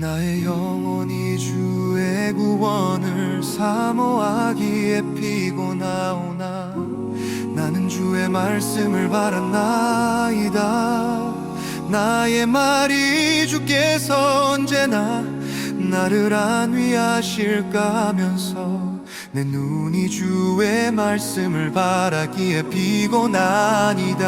나의 영혼이 주의 구원을 사모하기에 피곤하오나. 나는 주의 말씀을 바랐나이다. 나의 말이 주께서 언제나 나를 안위하실까 하면서 내 눈이 주의 말씀을 바라기에 피곤하니다.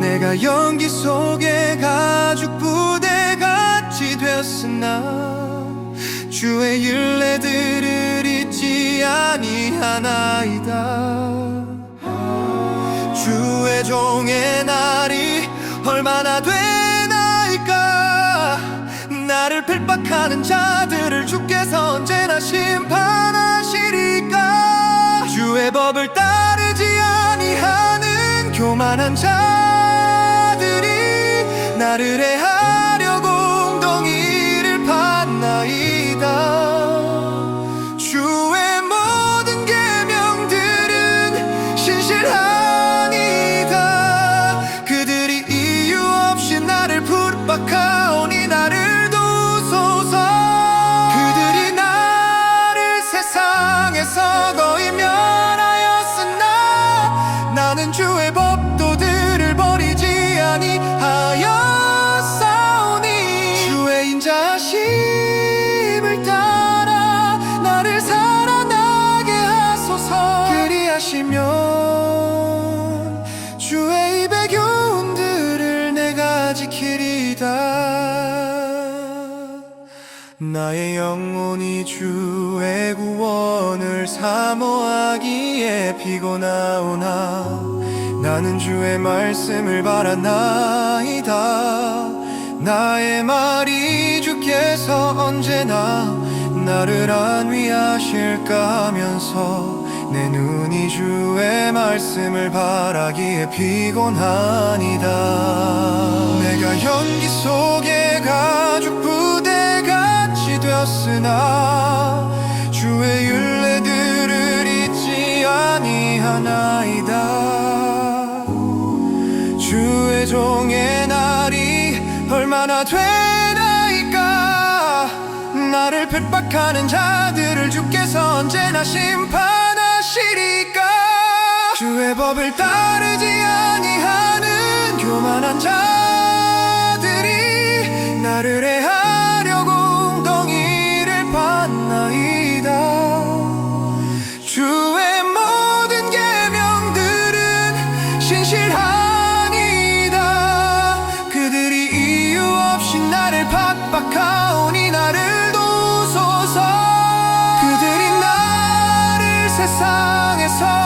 내가 연기 속에 가죽 부대 같이 되었으나 주의 일례들을 잊지 아니하나이다. 주의 종의 날이 얼마나 되나이까. 나를 핍박하는 자들을 주께서 언제나 심판 교만한 자들이 나를 해하려고 웅덩이를 팠나이다. 주의 모든 계명들은 신실하니다. 그들이 이유 없이 나를 붙박하오니 나를 도소서. 그들이 나를 세상에서 거의 나는 주의 법 인자심을 따라 나를 살아나게 하소서. 그리하시면 주의 입의 교훈들을 내가 지키리다. 나의 영혼이 주의 구원을 사모하기에 피곤하오나 나는 주의 말씀을 바라나이다 나의 말이 주께서 언제나 나를 안위하실까 하면서 내 눈이 주의 말씀을 바라기에 피곤하니다. 내가 연기 속에 가죽 부대 같이 되었으나 주의 율례들을 잊지 아니하나이다. 주의 종의 날이 얼마나 되나이까? 나를 핍박하는 자들을 주께서 언제나 심판하시리까? 주의 법을 따르지 아니하는 교만한 자들이 나를 해하려고 웅덩이를 팠나이다. 주의 모든 계명들은 신실하 세상에서